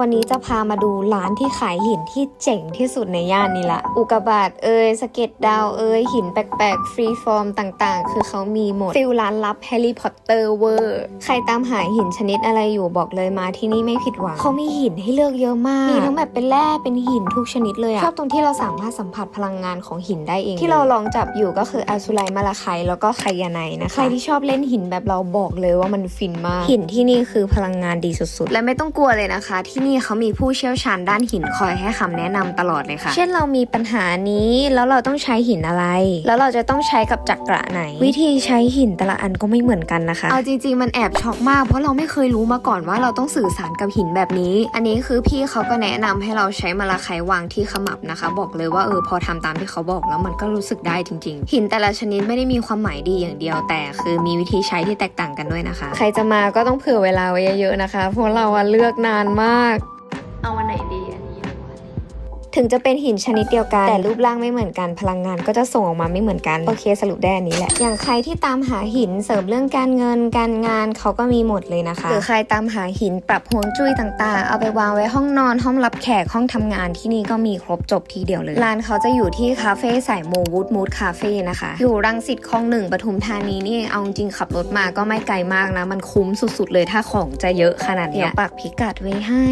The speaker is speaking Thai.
วันนี้จะพามาดูร้านที่ขายหินที่เจ๋งที่สุดในย่านนี้ละ อุกกาบาตเอ่ยสะเก็ดดาวเอ่ยหินแปลกๆ ฟรีฟอร์มต่างๆ คือเขามีหมด ฟิลร้านลับแฮร์รี่พอตเตอร์เวอร์ ใครตามหาหินชนิดอะไรอยู่บอกเลยมาที่นี่ไม่ผิดหวัง เขามีหินให้เลือกเยอะมาก มีทั้งแบบเป็นแร่เป็นหินทุกชนิดเลยอะชอบตรงที่เราสามารถสัมผัสพลังงานของหินได้เอง ที่เราลองจับอยู่ก็คืออัลซูไลมาลาไคแล้วก็ไคยาไนนะคะใครที่ชอบเล่นหินแบบเราบอกเลยว่ามันฟินมาก หินที่นี่คือพลังงานดีสุดๆ และไม่ต้องกลัวเลยนะคะที่นี่เขามีผู้เชี่ยวชาญด้านหินคอยให้คำแนะนำตลอดเลยค่ะ เช่นเรามีปัญหานี้แล้วเราต้องใช้หินอะไร แล้วเราจะต้องใช้กับจักระไหน วิธีใช้หินแต่ละอันก็ไม่เหมือนกันนะคะ เอาจริง ๆ มันแอบช็อกมาก เพราะเราไม่เคยรู้มาก่อนว่าเราต้องสื่อสารกับหินแบบนี้ อันนี้คือพี่เขาก็แนะนำให้เราใช้มาลาไควางที่ขมับนะคะ บอกเลยว่าเออพอทำตามที่เขาบอกแล้วมันก็รู้สึกได้จริง ๆ หินแต่ละชนิดไม่ได้มีความหมายดีอย่างเดียวแต่ คือมีวิธีใช้ที่แตกต่างกันด้วยนะคะ ใครจะมาก็ต้องเผื่อเวลาไว้เยอะๆนะคะเพราะเราอะเลือกนานมาก เอาวันไหนดีอันนี้หรือว่าอันนี้ถึงจะเป็นหินชนิดเดียวกัน แต่รูปร่างไม่เหมือนกันพลังงานก็จะส่งออกมาไม่เหมือนกัน โอเคสรุปได้อันนี้แหละ อย่างใครที่ตามหาหินเสริมเรื่องการเงินการงานเขาก็มีหมดเลยนะคะ หรือใครตามหาหินปรับฮวงจุ้ยต่างๆ เอาไปวางไว้ห้องนอนห้องรับแขกห้องทำงานที่นี่ก็มีครบจบทีเดียวเลยร้านเขาจะอยู่ที่คาเฟ่สายโมวูดมูดคาเฟ่นะคะ อยู่รังสิตคลองหนึ่งปทุมธานีนี่เองเอาจริงๆขับรถมาก็ไม่ไกลมากนะ มันคุ้มสุดๆเลยถ้าของจะเยอะขนาดเนี้ยเดี๋ยวปักพิกัดไว้ให้